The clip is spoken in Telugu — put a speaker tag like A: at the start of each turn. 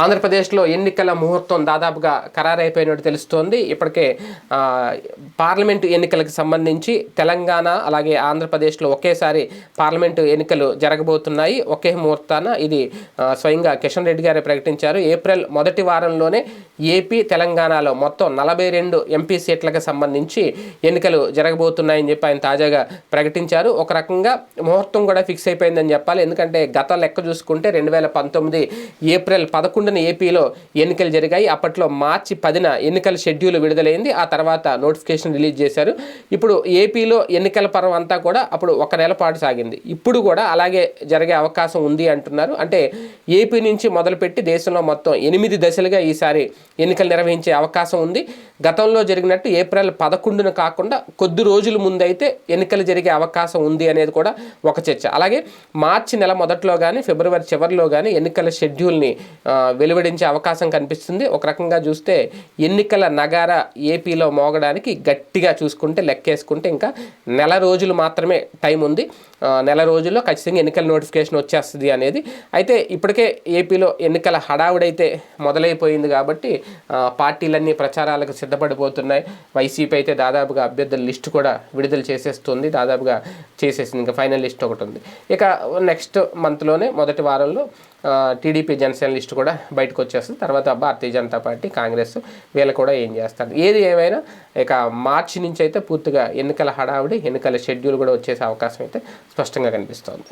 A: ఆంధ్రప్రదేశ్లో ఎన్నికల ముహూర్తం దాదాపుగా ఖరారైపోయినట్టు తెలుస్తోంది. ఇప్పటికే పార్లమెంటు ఎన్నికలకు సంబంధించి తెలంగాణ అలాగే ఆంధ్రప్రదేశ్లో ఒకేసారి పార్లమెంటు ఎన్నికలు జరగబోతున్నాయి. ఒకే ముహూర్తాన ఇది స్వయంగా కిషన్ రెడ్డి గారే ప్రకటించారు. ఏప్రిల్ మొదటి వారంలోనే ఏపీ తెలంగాణలో మొత్తం నలభై రెండు ఎంపీ సీట్లకు సంబంధించి ఎన్నికలు జరగబోతున్నాయని చెప్పి ఆయన తాజాగా ప్రకటించారు. ఒక రకంగా ముహూర్తం కూడా ఫిక్స్ అయిపోయిందని చెప్పాలి. ఎందుకంటే గత లెక్క చూసుకుంటే రెండు వేల పంతొమ్మిది ఏప్రిల్ పదకొండున ఏపీలో ఎన్నికలు జరిగాయి. అప్పట్లో మార్చి పదిన ఎన్నికల షెడ్యూల్ విడుదలైంది. ఆ తర్వాత నోటిఫికేషన్ రిలీజ్ చేశారు. ఇప్పుడు ఏపీలో ఎన్నికల పర్వం అంతా కూడా అప్పుడు ఒక నెల పాటు సాగింది. ఇప్పుడు కూడా అలాగే జరిగే అవకాశం ఉంది అంటున్నారు. అంటే ఏపీ నుంచి మొదలుపెట్టి దేశంలో మొత్తం ఎనిమిది దశలుగా ఈసారి ఎన్నికలు నిర్వహించే అవకాశం ఉంది. గతంలో జరిగినట్టు ఏప్రిల్ పదకొండున కాకుండా కొద్ది రోజుల ముందైతే ఎన్నికలు జరిగే అవకాశం ఉంది అనేది కూడా ఒక చర్చ. అలాగే మార్చి నెల మొదట్లో కానీ ఫిబ్రవరి చివరిలో కానీ ఎన్నికల షెడ్యూల్ని వెలువడించే అవకాశం కనిపిస్తుంది. ఒక రకంగా చూస్తే ఎన్నికల నగార ఏపీలో మోగడానికి గట్టిగా చూసుకుంటే లెక్కేసుకుంటే ఇంకా నెల రోజులు మాత్రమే టైం ఉంది. నెల రోజుల్లో ఖచ్చితంగా ఎన్నికల నోటిఫికేషన్ వచ్చేస్తుంది అనేది. అయితే ఇప్పటికే ఏపీలో ఎన్నికల హడావుడైతే మొదలైపోయింది కాబట్టి పార్టీలన్నీ ప్రచారాలకు పెద్దపడిపోతున్నాయి వైసీపీ అయితే దాదాపుగా అభ్యర్థుల లిస్టు కూడా విడుదల చేసేస్తుంది దాదాపుగా చేసేసింది. ఇంకా ఫైనల్ లిస్ట్ ఒకటి ఉంది. ఇక నెక్స్ట్ మంత్లోనే మొదటి వారంలో టీడీపీ జనసేన లిస్టు కూడా బయటకు వచ్చేస్తుంది. తర్వాత భారతీయ జనతా పార్టీ కాంగ్రెస్ వీళ్ళు కూడా ఏం చేస్తారు? ఏది ఏమైనా ఇక మార్చి నుంచి అయితే పూర్తిగా ఎన్నికల హడావుడి ఎన్నికల షెడ్యూల్ కూడా వచ్చేసే అవకాశం అయితే స్పష్టంగా కనిపిస్తోంది.